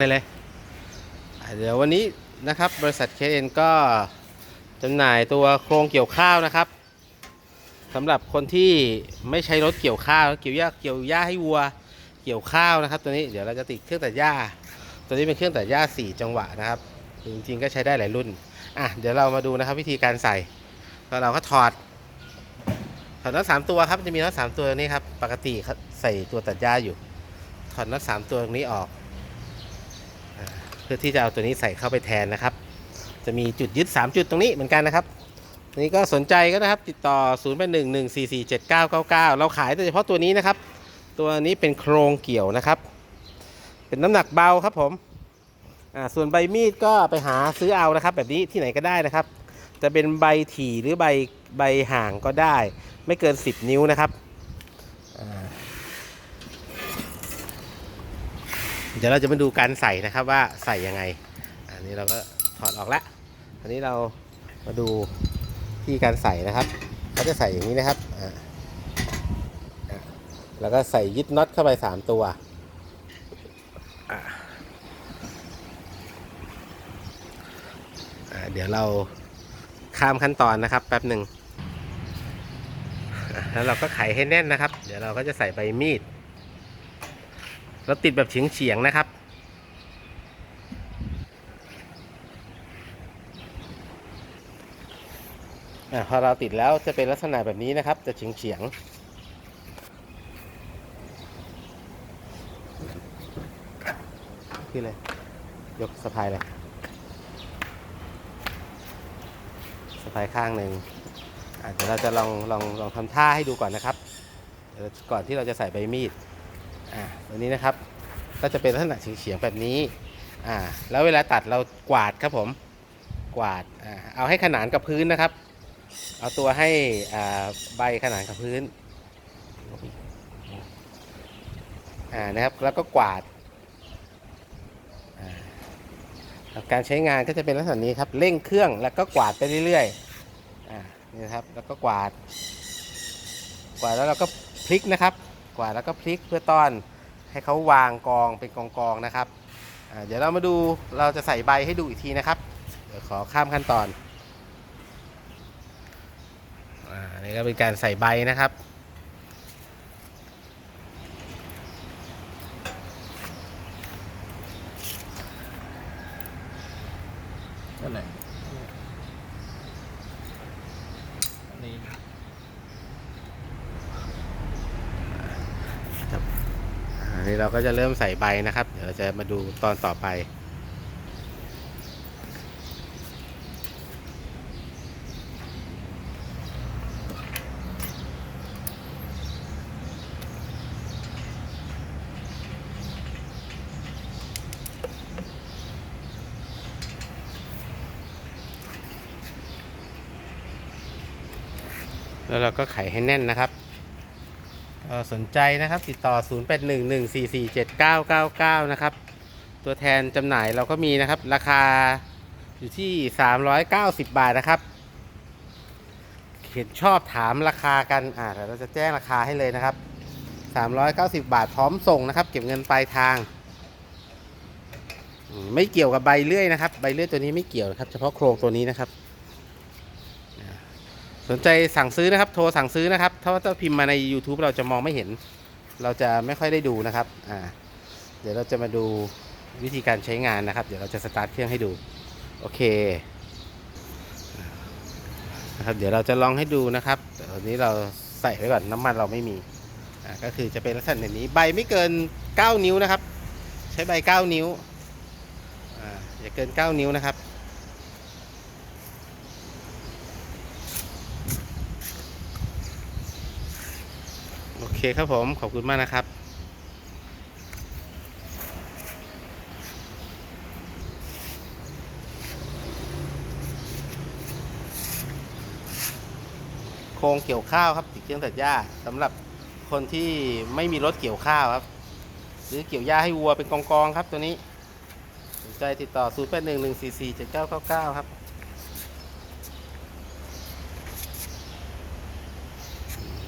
ไปเลยเดี๋ยววันนี้นะครับบริษัท KN ก็จำหน่ายตัวโครงเกี่ยวข้าวนะครับสำหรับคนที่ไม่ใช้รถเกี่ยวข้าว เกี่ยวหญ้าเกี่ยวหญ้าให้วัวเกี่ยวข้าวนะครับ ตัวนี้เดี๋ยวเราจะติดเครื่องตัดหญ้า ตัวนี้เป็นเครื่องตัดหญ้า 4 จังหวะนะครับ จริงๆก็ใช้ได้หลายรุ่นอะเดี๋ยวเรามาดูนะครับวิธีการใส่ก็เราก็ถอดถอดน็อตสามตัวครับจะมีน็อตสามตัวนี้ครับปกติใส่ตัวตัดหญ้าอยู่ ถอดน็อตสามตัวตรงนี้ออก พื่อที่จะเอาตัวนี้ใส่เข้าไปแทนนะครับ จะมีจุดยึด 3 จุดตรงนี้เหมือนกันนะครับนนี้ก็สนใจก็นะครับติดต่อ 0 8 1 1 4 4 7 9 9 9 เราขายแต่เฉพาะตัวนี้นะครับ ตัวนี้เป็นโครงเกี่ยวนะครับ เป็นน้ำหนักเบาครับผมอ่าส่วนใบมีดก็ไปหาซื้อเอานะครับ แบบนี้ที่ไหนก็ได้นะครับ จะเป็นใบถี่หรือใบใบห่างก็ได้ ไม่เกิน 10 นิ้วนะครับอ่า เดี๋ยวเราจะมาดูการใส่นะครับว่าใส่ยังไง อันนี้เราก็ถอดออกแล้วอันนี้เรามาดูที่การใส่นะครับเขาจะใส่อย่างนี้นะครับแล้วก็ใส่ยึดน็อตเข้าไป3ตัวเดี๋ยวเราข้ามขั้นตอนนะครับแป๊บหนึ่งแล้วเราก็ไขให้แน่นนะครับ เดี๋ยวเราก็จะใส่ใบมีด เราติดแบบเฉียงเฉียงนะครับ พอเราติดแล้วจะเป็นลักษณะแบบนี้นะครับ จะเฉียงเฉียงๆขึ้นเลย ยกสะพายเลยสะพายข้างหนึ่งเดี๋ยวเราจะลองลองลองทำท่าให้ดูก่อนนะครับก่อนที่เราจะใส่ใบมีด อ่าตัวนี้นะครับก็จะเป็นลักษณะเฉียงๆแบบนี้อ่าแล้วเวลาตัดเรากวาดครับผมกวาดอ่าเอาให้ขนานกับพื้นนะครับ เอาตัวให้อ่าใบขนานกับพื้นอ่านะครับแล้วก็กวาดการใช้งานก็จะเป็นลักษณะนี้ครับเร่งเครื่องแล้วก็กวาดไปเรื่อยๆอ่านี่ครับแล้วก็กวาด กวาดแล้วเราก็พลิกนะครับ กวาแล้วก็พลิกเพื่อต้อนให้เขาวางกองเป็นกองกองนะครับเดี๋ยวเรามาดูเราจะใส่ใบให้ดูอีกทีนะครับเดี๋ยวขอข้ามขั้นตอนอ่านี่ก็เป็นการใส่ใบนะครับนั่นแหละอันนี้ อั นี้เราก็จะเริ่มใส่ใบนะครับ เดี๋ยวเราจะมาดูตอนต่อไป แล้วเราก็ไขให้แน่นนะครับ สนใจนะครับติดต่อ 0811447999 นะครับ ตัวแทนจำหน่ายเราก็มีนะครับ ราคาอยู่ที่ 390 บาทนะครับ เห็นชอบถามราคากันอ่าเดี๋ยวเราจะแจ้งราคาให้เลยนะครับ 390 บาทพร้อมส่งนะครับ เก็บเงินปลายทาง ไม่เกี่ยวกับใบเลื่อยนะครับ ใบเลื่อยตัวนี้ไม่เกี่ยวนะครับ เฉพาะโครงตัวนี้นะครับ สนใจสั่งซื้อนะครับ โทรสั่งซื้อนะครับ ถ้าว่าจะพิมพ์มาใน YouTube เราจะมองไม่เห็น เราจะไม่ค่อยได้ดูนะครับ อ่า เดี๋ยวเราจะมาดูวิธีการใช้งานนะครับ เดี๋ยวเราจะสตาร์ทเครื่องให้ดู โอเค นะครับ เดี๋ยวเราจะลองให้ดูนะครับแต่ตอนนี้เราใส่ไว้ก่อน น้ำมันเราไม่มี อ่า ก็คือจะเป็นลักษณะนี้ ใบไม่เกิน 9 นิ้วนะครับ ใช้ใบ 9 นิ้ว อ่า อย่าเกิน 9 นิ้วนะครับ เคครับผม ขอบคุณมากนะครับโครงเกี่ยวข้าวครับติดเครื่องตัดหญ้าสำหรับคนที่ไม่มีรถเกี่ยวข้าวครับ หรือเกี่ยวหญ้าให้วัวเป็นกองกองๆครับตัวนี้ สนใจติดต่อ 0 8 1 1 4 4 7 9 9 9 ครับ